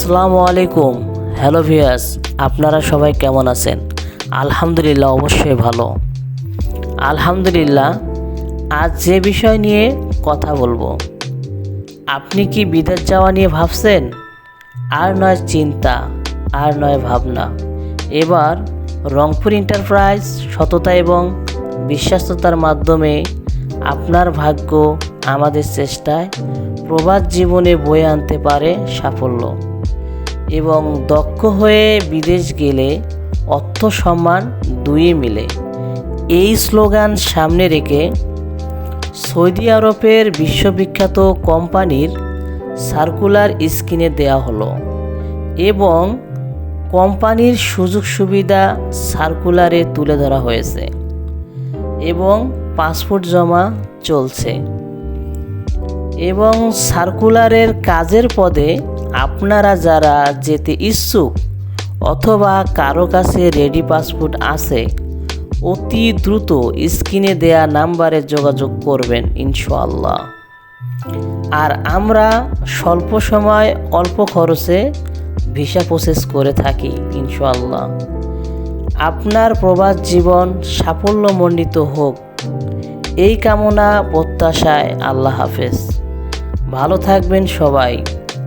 আসসালামু আলাইকুম। হ্যালো ভিয়াস আপনারা সবাই কেমন আছেন? আলহামদুলিল্লাহ অবশ্যই ভালো। আলহামদুলিল্লাহ, আজ যে বিষয় নিয়ে কথা বলব। আপনি কি বিদেশ যাওয়া নিয়ে ভাবছেন? আর নয় চিন্তা, আর নয় ভাবনা। এবার রংপুর এন্টারপ্রাইজ সততা এবং বিশ্বাসতার মাধ্যমে আপনার ভাগ্য আমাদের চেষ্টায় প্রবাস জীবনে বয়ে আনতে পারে সাফল্য। এবং দক্ষ হয়ে বিদেশ গেলে অর্থ সম্মান দুই মিলে। এই স্লোগান সামনে রেখে সৌদি আরবের বিশ্ববিখ্যাত কোম্পানির সার্কুলার স্ক্রিনে দেওয়া হলো এবং কোম্পানির সুযোগ সুবিধা সার্কুলারে তুলে ধরা হয়েছে এবং পাসপোর্ট জমা চলছে। এবং সার্কুলারের কাজের পদে আপনারা যারা যেতে ইচ্ছুক অথবা কারও কাছে রেডি পাসপোর্ট আছে, অতি দ্রুত স্ক্রিনে দেয়া নাম্বারে যোগাযোগ করবেন ইনশাআল্লাহ। আর আমরা স্বল্প সময়, অল্প খরচে ভিসা প্রসেস করে থাকি ইনশাআল্লাহ। আপনার প্রবাস জীবন সাফল্যমণ্ডিত হোক। এই কামনা প্রত্যাশায় আল্লাহ হাফেজ। ভালো থাকবেন সবাই।